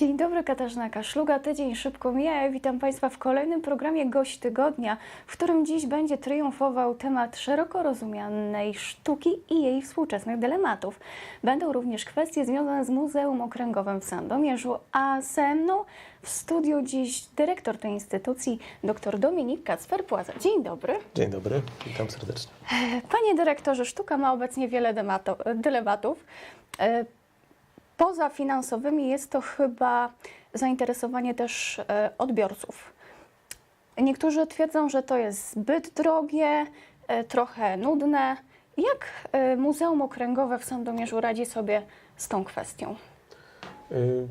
Dzień dobry, Katarzyna Kaszluga. Tydzień szybko mija. Ja Witam Państwa w kolejnym programie Gość Tygodnia, w którym dziś będzie triumfował temat szeroko rozumianej sztuki i jej współczesnych dylematów. Będą również kwestie związane z Muzeum Okręgowym w Sandomierzu, a ze mną w studiu dziś dyrektor tej instytucji, dr Dominik Kacper-Płaza. Dzień dobry. Dzień dobry, witam serdecznie. Panie dyrektorze, sztuka ma obecnie wiele dylematów. Poza finansowymi jest to chyba zainteresowanie też e, odbiorców. Niektórzy twierdzą, że to jest zbyt drogie, e, trochę nudne. Jak e, Muzeum Okręgowe w Sandomierzu radzi sobie z tą kwestią? Y,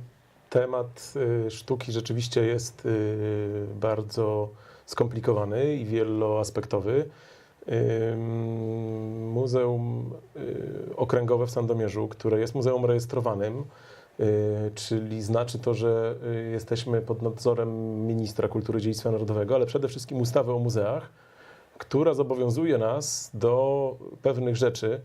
Temat y, sztuki rzeczywiście jest y, bardzo skomplikowany i wieloaspektowy. Muzeum y, Okręgowe w Sandomierzu, które jest muzeum rejestrowanym, y, czyli znaczy to, że y, jesteśmy pod nadzorem ministra kultury i dziedzictwa narodowego, ale przede wszystkim ustawy o muzeach, która zobowiązuje nas do pewnych rzeczy,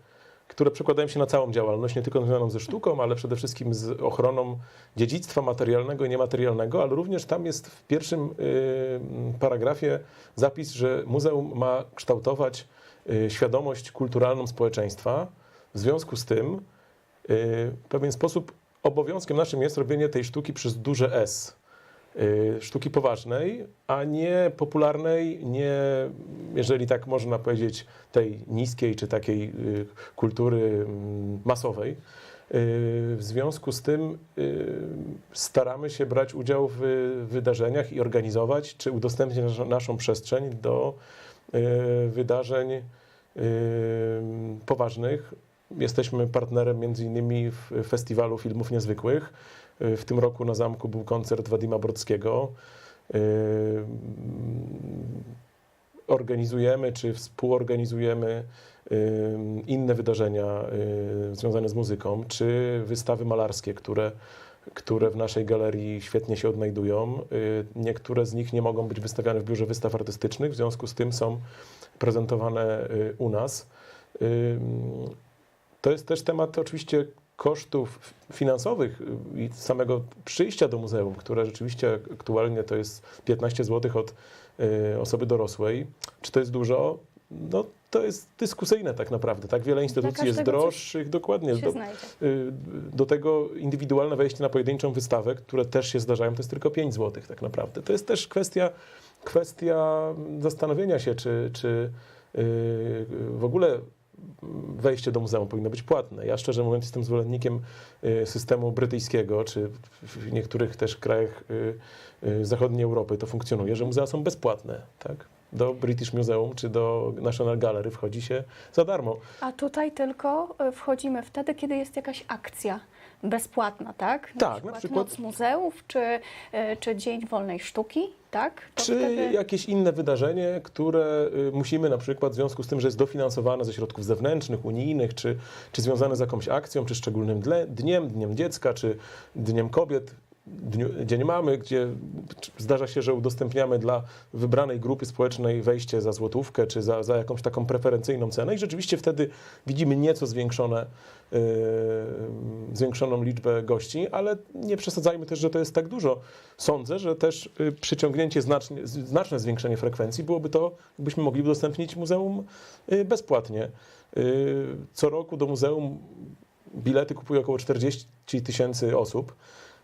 które przekładają się na całą działalność, nie tylko związaną ze sztuką, ale przede wszystkim z ochroną dziedzictwa materialnego i niematerialnego, ale również tam jest w pierwszym y, paragrafie zapis, że muzeum ma kształtować y, świadomość kulturalną społeczeństwa. W związku z tym y, w pewien sposób obowiązkiem naszym jest robienie tej sztuki przez duże S y, sztuki poważnej, a nie popularnej, nie, jeżeli tak można powiedzieć, tej niskiej czy takiej y, kultury mm, masowej. Y, W związku z tym y, staramy się brać udział w wydarzeniach i organizować czy udostępniać naszą- przestrzeń do y, wydarzeń y, poważnych. Jesteśmy partnerem między innymi w Festiwalu Filmów Niezwykłych. W tym roku na zamku był koncert Wadima Brodskiego. Y, Organizujemy czy współorganizujemy inne wydarzenia związane z muzyką, czy wystawy malarskie, które, które w naszej galerii świetnie się odnajdują. Y, Niektóre z nich nie mogą być wystawiane w biurze wystaw artystycznych, w związku z tym są prezentowane y, u nas. To jest też temat oczywiście kosztów finansowych y, i samego przyjścia do muzeum, które rzeczywiście aktualnie to jest 15 zł od y, osoby dorosłej. Czy to jest dużo? No to jest dyskusyjne tak naprawdę. Tak wiele instytucji jest droższych, dokładnie. Do, y, do tego indywidualne wejście na pojedynczą wystawę, które też się zdarzają, to jest tylko 5 zł tak naprawdę. To jest też kwestia, kwestia zastanowienia się, czy, czy y, w ogóle wejście do muzeum powinno być płatne. Ja szczerze mówiąc jestem zwolennikiem y, systemu brytyjskiego, czy w niektórych też krajach y, y, zachodniej Europy to funkcjonuje, że muzea są bezpłatne. Tak? Do British Museum czy do National Gallery wchodzi się za darmo. A tutaj tylko e, wchodzimy wtedy, kiedy jest jakaś akcja bezpłatna, tak? Na Tak, na przykład przykład- Noc Muzeów, czy, e, czy Dzień Wolnej Sztuki, tak? Czy wtedy- jakieś inne wydarzenie, które y, musimy na przykład w związku z tym, że jest dofinansowane ze środków zewnętrznych, unijnych, czy, czy związane z jakąś akcją, czy szczególnym dniem, Dniem Dziecka, czy Dniem Kobiet, dniu, Dzień Mamy, gdzie zdarza się, że udostępniamy dla wybranej grupy społecznej wejście za złotówkę, czy za, za jakąś taką preferencyjną cenę i rzeczywiście wtedy widzimy nieco zwiększone, yy, zwiększoną liczbę gości, ale nie przesadzajmy też, że to jest tak dużo. Sądzę, że też y, przyciągnięcie, znacznie, znaczne zwiększenie frekwencji byłoby to, jakbyśmy mogli udostępnić muzeum y, bezpłatnie. Y, Co roku do muzeum bilety kupuje około 40 tysięcy osób.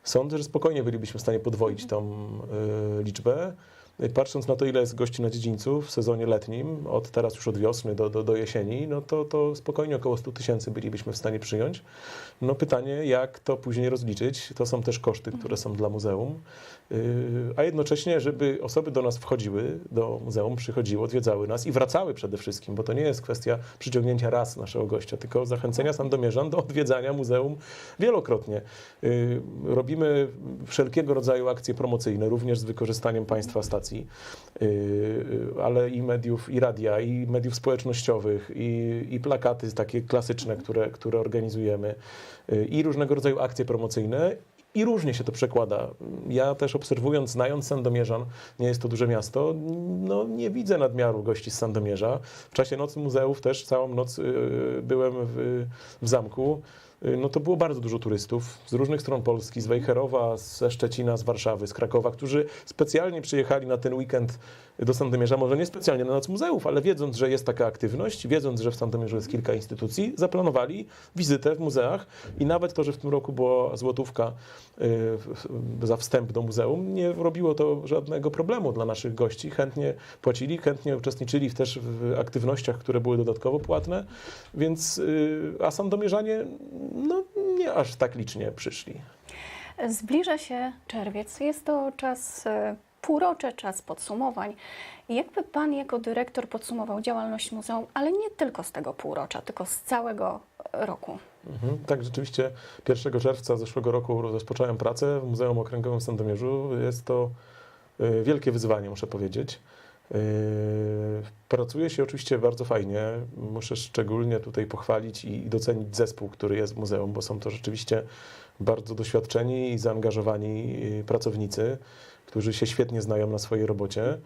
Sądzę, że spokojnie bylibyśmy w stanie podwoić tą y, liczbę. Y, Patrząc na to, ile jest gości na dziedzińcu w sezonie letnim, od teraz już od wiosny do, do, do jesieni, no to, to spokojnie około 100 tysięcy bylibyśmy w stanie przyjąć. No pytanie, jak to później rozliczyć? To są też koszty, które są dla muzeum. Yy, A jednocześnie, żeby osoby do nas wchodziły, do muzeum, przychodziły, odwiedzały nas i wracały przede wszystkim, bo to nie jest kwestia przyciągnięcia raz naszego gościa, tylko zachęcenia sandomierzan do odwiedzania muzeum wielokrotnie. Yy, Robimy wszelkiego rodzaju akcje promocyjne, również z wykorzystaniem państwa stacji, yy, ale i mediów, i radia, i mediów społecznościowych, i, i plakaty takie klasyczne, które, które organizujemy, yy, i różnego rodzaju akcje promocyjne. I różnie się to przekłada. Ja też obserwując, znając Sandomierzan, nie jest to duże miasto, no nie widzę nadmiaru gości z Sandomierza. W czasie Nocy Muzeów też całą noc byłem w, w zamku. Y, no to było bardzo dużo turystów z różnych stron Polski, z Wejherowa, ze Szczecina, z Warszawy, z Krakowa, którzy specjalnie przyjechali na ten weekend do Sandomierza, może nie specjalnie na noc muzeów, ale wiedząc, że jest taka aktywność, wiedząc, że w Sandomierzu jest kilka instytucji, zaplanowali wizytę w muzeach i nawet to, że w tym roku była złotówka y, za wstęp do muzeum, nie robiło to żadnego problemu dla naszych gości. Chętnie płacili, chętnie uczestniczyli też w aktywnościach, które były dodatkowo płatne, więc y, a sandomierzanie no, nie aż tak licznie przyszli. Zbliża się czerwiec. Jest to czas e, półrocze, czas podsumowań. Jakby Pan jako dyrektor podsumował działalność muzeum, ale nie tylko z tego półrocza, tylko z całego roku? Mhm. Tak, rzeczywiście 1 czerwca zeszłego roku rozpocząłem pracę w Muzeum Okręgowym w Sandomierzu. Jest to y, wielkie wyzwanie, muszę powiedzieć. Y, Pracuje się oczywiście bardzo fajnie. Muszę szczególnie tutaj pochwalić i docenić zespół, który jest w muzeum, bo są to rzeczywiście bardzo doświadczeni i zaangażowani y, pracownicy, którzy się świetnie znają na swojej robocie,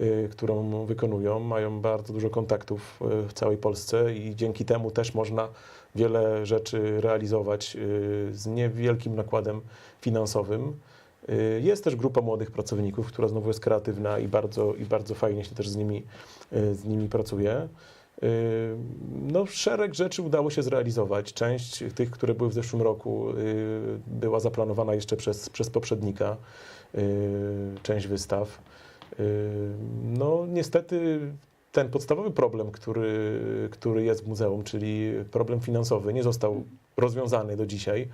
y, którą wykonują. Mają bardzo dużo kontaktów y, w całej Polsce i dzięki temu też można wiele rzeczy realizować y, z niewielkim nakładem finansowym. Jest też grupa młodych pracowników, która znowu jest kreatywna i bardzo, i bardzo fajnie się też z nimi, z nimi pracuje. No, szereg rzeczy udało się zrealizować. Część tych, które były w zeszłym roku, była zaplanowana jeszcze przez, przez poprzednika, część wystaw. Y, No, niestety ten podstawowy problem, który, który jest w muzeum, czyli problem finansowy, nie został rozwiązany do dzisiaj.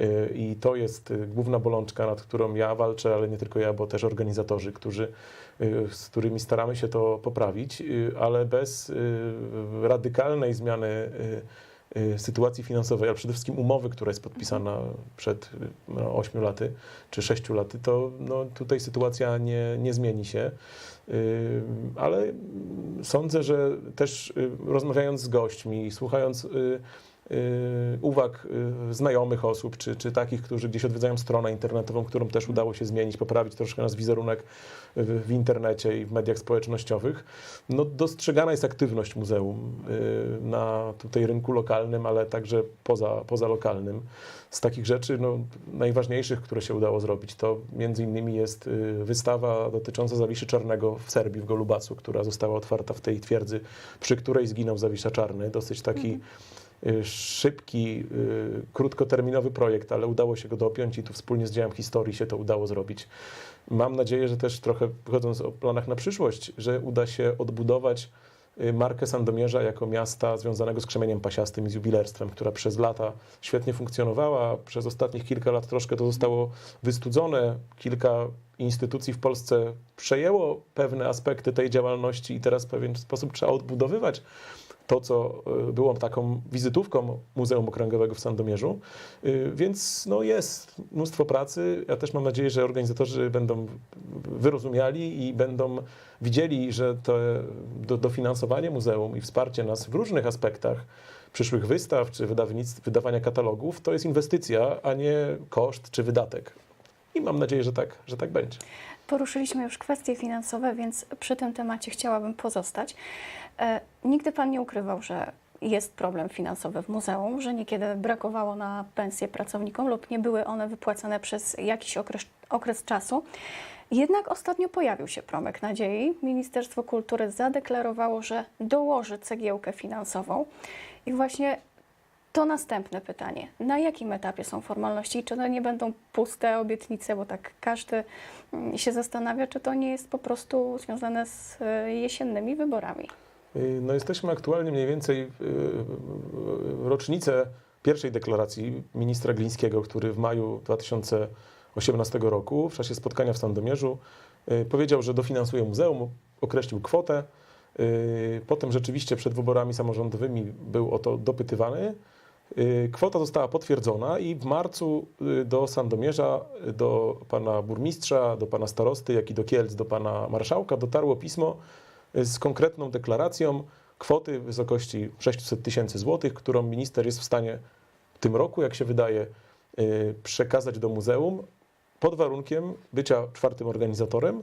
Y, I to jest y, główna bolączka, nad którą ja walczę, ale nie tylko ja, bo też organizatorzy, którzy, y, z którymi staramy się to poprawić, y, ale bez y, radykalnej zmiany y, y, sytuacji finansowej, ale przede wszystkim umowy, która jest podpisana przed y, no, 8 laty czy 6 laty, to no, tutaj sytuacja nie, nie zmieni się. Y, Ale sądzę, że też y, rozmawiając z gośćmi, słuchając y, y, uwag y, znajomych osób, czy, czy takich, którzy gdzieś odwiedzają stronę internetową, którą też udało się zmienić, poprawić troszkę nasz wizerunek w, w internecie i w mediach społecznościowych, no dostrzegana jest aktywność muzeum y, na tutaj rynku lokalnym, ale także poza, poza lokalnym. Z takich rzeczy no, najważniejszych, które się udało zrobić, to między innymi jest y, wystawa dotycząca Zawiszy Czarnego w Serbii, w Golubacu, która została otwarta w tej twierdzy, przy której zginął Zawisza Czarny. Dosyć taki y, szybki, y, krótkoterminowy projekt, ale udało się go dopiąć i tu wspólnie z działem historii się to udało zrobić. Mam nadzieję, że też trochę wychodząc o planach na przyszłość, że uda się odbudować y, markę Sandomierza jako miasta związanego z krzemieniem pasiastym i z jubilerstwem, która przez lata świetnie funkcjonowała. Przez ostatnich kilka lat troszkę to zostało wystudzone. Kilka instytucji w Polsce przejęło pewne aspekty tej działalności i teraz w pewien sposób trzeba odbudowywać to, co y, było taką wizytówką Muzeum Okręgowego w Sandomierzu. Y, Więc no, jest mnóstwo pracy. Ja też mam nadzieję, że organizatorzy będą wyrozumiali i będą widzieli, że to do, dofinansowanie muzeum i wsparcie nas w różnych aspektach przyszłych wystaw czy wydawania katalogów to jest inwestycja, a nie koszt czy wydatek. I mam nadzieję, że tak, że tak będzie. Poruszyliśmy już kwestie finansowe, więc przy tym temacie chciałabym pozostać. E, nigdy Pan nie ukrywał, że jest problem finansowy w muzeum, że niekiedy brakowało na pensje pracownikom lub nie były one wypłacane przez jakiś okres, okres czasu. Jednak ostatnio pojawił się promyk nadziei. Ministerstwo Kultury zadeklarowało, że dołoży cegiełkę finansową. I właśnie to następne pytanie. Na jakim etapie są formalności? I Czy to nie będą puste obietnice, bo tak każdy mm, się zastanawia, czy to nie jest po prostu związane z e, jesiennymi wyborami. Y, No jesteśmy aktualnie mniej więcej w w rocznicę pierwszej deklaracji ministra Glińskiego, który w maju 2018 roku w czasie spotkania w Sandomierzu y, powiedział, że dofinansuje muzeum, określił kwotę. Y, Potem rzeczywiście przed wyborami samorządowymi był o to dopytywany. Y, Kwota została potwierdzona i w marcu y, do Sandomierza, y, do pana burmistrza, do pana starosty, jak i do Kielc, do pana marszałka dotarło pismo z konkretną deklaracją kwoty w wysokości 600 tysięcy złotych, którą minister jest w stanie w tym roku, jak się wydaje, przekazać do muzeum pod warunkiem bycia czwartym organizatorem,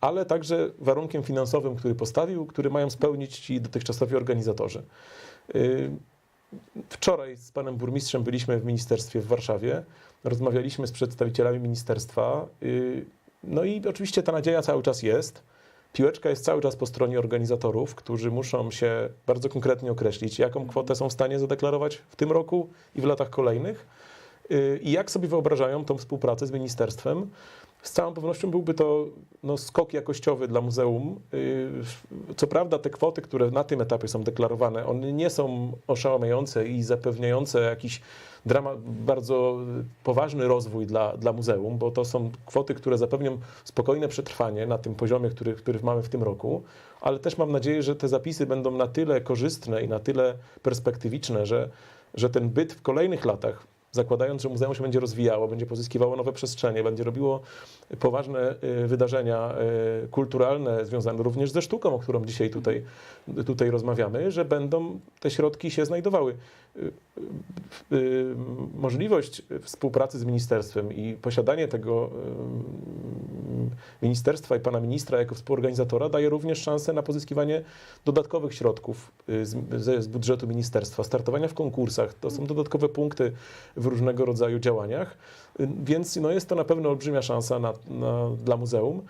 ale także warunkiem finansowym, który postawił, który mają spełnić ci dotychczasowi organizatorzy. Wczoraj z panem burmistrzem byliśmy w ministerstwie w Warszawie, rozmawialiśmy z przedstawicielami ministerstwa. y, No i oczywiście ta nadzieja cały czas jest. Piłeczka jest cały czas po stronie organizatorów, którzy muszą się bardzo konkretnie określić, jaką kwotę są w stanie zadeklarować w tym roku i w latach kolejnych i jak sobie wyobrażają tą współpracę z ministerstwem. Z całą pewnością byłby to no, skok jakościowy dla muzeum. Y, Co prawda te kwoty, które na tym etapie są deklarowane, one nie są oszałamiające i zapewniające jakiś drama, bardzo poważny rozwój dla, dla muzeum, bo to są kwoty, które zapewnią spokojne przetrwanie na tym poziomie, który, który mamy w tym roku, ale też mam nadzieję, że te zapisy będą na tyle korzystne i na tyle perspektywiczne, że, że ten byt w kolejnych latach zakładając, że muzeum się będzie rozwijało, będzie pozyskiwało nowe przestrzenie, będzie robiło poważne y, wydarzenia y, kulturalne związane również ze sztuką, o którą dzisiaj tutaj, tutaj rozmawiamy, że będą te środki się znajdowały. Y, Możliwość współpracy z ministerstwem i posiadanie tego ministerstwa i pana ministra jako współorganizatora daje również szansę na pozyskiwanie dodatkowych środków y, z, z budżetu ministerstwa, startowania w konkursach. To są dodatkowe punkty w różnego rodzaju działaniach, więc no, jest to na pewno olbrzymia szansa na, na, dla muzeum.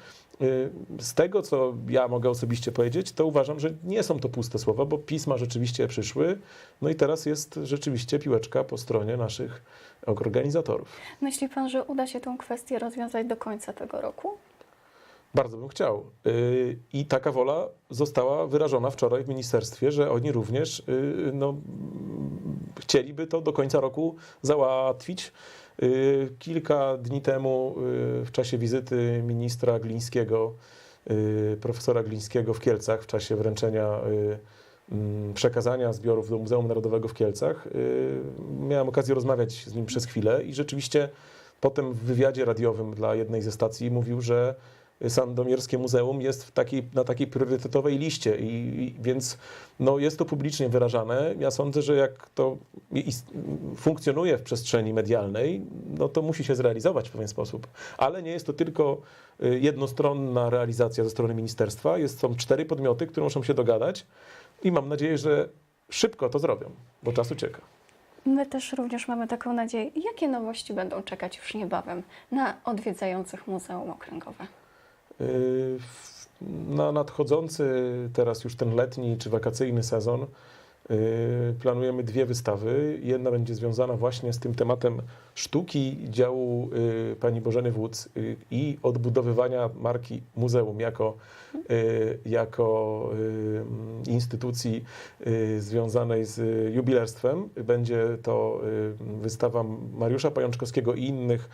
Y, Z tego, co ja mogę osobiście powiedzieć, to uważam, że nie są to puste słowa, bo pisma rzeczywiście przyszły, no i teraz jest rzeczywiście piłeczka po stronie naszych organizatorów. Myśli Pan, że uda się tą kwestię rozwiązać do końca tego roku? Bardzo bym chciał. Y, I taka wola została wyrażona wczoraj w ministerstwie, że oni również y, no, chcieliby to do końca roku załatwić. Y, Kilka dni temu y, w czasie wizyty ministra Glińskiego, y, profesora Glińskiego w Kielcach, w czasie wręczenia mm, przekazania zbiorów do Muzeum Narodowego w Kielcach, miałem okazję rozmawiać z nim przez chwilę i rzeczywiście potem w wywiadzie radiowym dla jednej ze stacji mówił, że Sandomierskie Muzeum jest na takiej priorytetowej liście i, i więc no, jest to publicznie wyrażane. Ja sądzę, że jak to ist- funkcjonuje w przestrzeni medialnej, no to musi się zrealizować w pewien sposób. Ale nie jest to tylko y, jednostronna realizacja ze strony ministerstwa. Jest, są cztery podmioty, które muszą się dogadać i mam nadzieję, że szybko to zrobią, bo czas ucieka. My też również mamy taką nadzieję. Jakie nowości będą czekać już niebawem na odwiedzających Muzeum Okręgowe? Y, Na nadchodzący teraz już ten letni czy wakacyjny sezon planujemy dwie wystawy. Jedna będzie związana właśnie z tym tematem sztuki działu y, pani Bożeny Wódz y, i odbudowywania marki muzeum jako, jako instytucji związanej z jubilerstwem. Będzie to wystawa Mariusza Pajączkowskiego i innych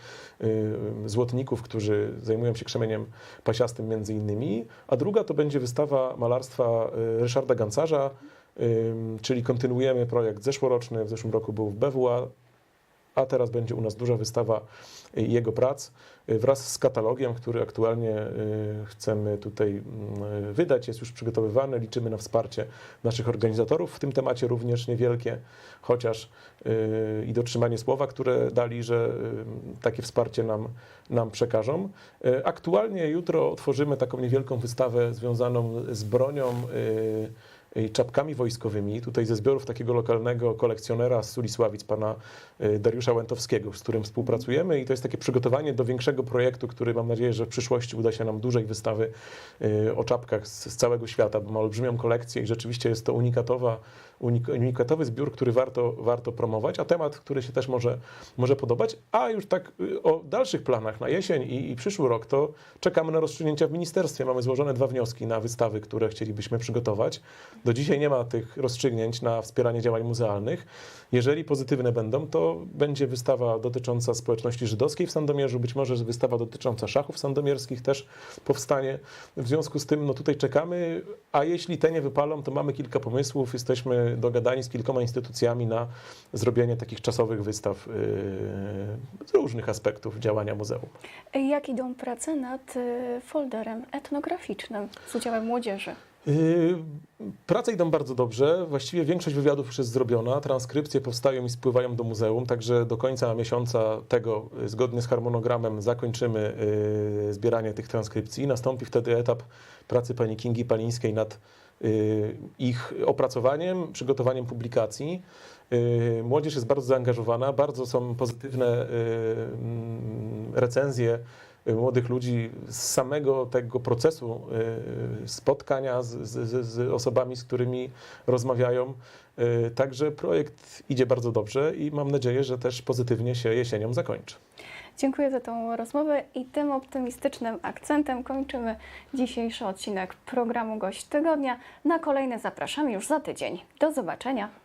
złotników, którzy zajmują się krzemieniem pasiastym między innymi, a druga to będzie wystawa malarstwa Ryszarda Gancarza, czyli kontynuujemy projekt zeszłoroczny, w zeszłym roku był w BWA, a teraz będzie u nas duża wystawa y, jego prac y, wraz z katalogiem, który aktualnie y, chcemy tutaj mm, wydać, jest już przygotowywany, liczymy na wsparcie naszych organizatorów w tym temacie również niewielkie, chociaż i dotrzymanie słowa, które dali, że takie wsparcie nam, nam przekażą. Aktualnie jutro otworzymy taką niewielką wystawę związaną z bronią czapkami wojskowymi, tutaj ze zbiorów takiego lokalnego kolekcjonera z Sulisławic, pana y, Dariusza Łętowskiego, z którym współpracujemy. I to jest takie przygotowanie do większego projektu, który mam nadzieję, że w przyszłości uda się nam dużej wystawy y, o czapkach z, z całego świata, bo ma olbrzymią kolekcję i rzeczywiście jest to unikatowa, unik, unikatowy zbiór, który warto, warto promować, a temat, który się też może, może podobać, a już tak y, o dalszych planach na jesień i, i przyszły rok, to czekamy na rozstrzygnięcia w ministerstwie. Mamy złożone dwa wnioski na wystawy, które chcielibyśmy przygotować. Do dzisiaj nie ma tych rozstrzygnięć na wspieranie działań muzealnych. Jeżeli pozytywne będą, to będzie wystawa dotycząca społeczności żydowskiej w Sandomierzu, być może wystawa dotycząca szachów sandomierskich też powstanie. W związku z tym no tutaj czekamy, a jeśli te nie wypalą, to mamy kilka pomysłów. Jesteśmy dogadani z kilkoma instytucjami na zrobienie takich czasowych wystaw yy, z różnych aspektów działania muzeum. Jak idą prace nad y, folderem etnograficznym z udziałem młodzieży? Yy, Prace idą bardzo dobrze. Właściwie większość wywiadów już jest zrobiona. Transkrypcje powstają i spływają do muzeum, także do końca miesiąca tego, zgodnie z harmonogramem, zakończymy zbieranie tych transkrypcji. Nastąpi wtedy etap pracy pani Kingi Palińskiej nad y, ich opracowaniem, przygotowaniem publikacji. Y, Młodzież jest bardzo zaangażowana, bardzo są pozytywne y, mm, recenzje y, młodych ludzi z samego tego procesu y, spotkania z, z, z osobami, z którymi rozmawiają. Y, Także projekt idzie bardzo dobrze i mam nadzieję, że też pozytywnie się jesienią zakończy. Dziękuję za tą rozmowę i tym optymistycznym akcentem kończymy dzisiejszy odcinek programu Gość Tygodnia. Na kolejne zapraszamy już za tydzień. Do zobaczenia.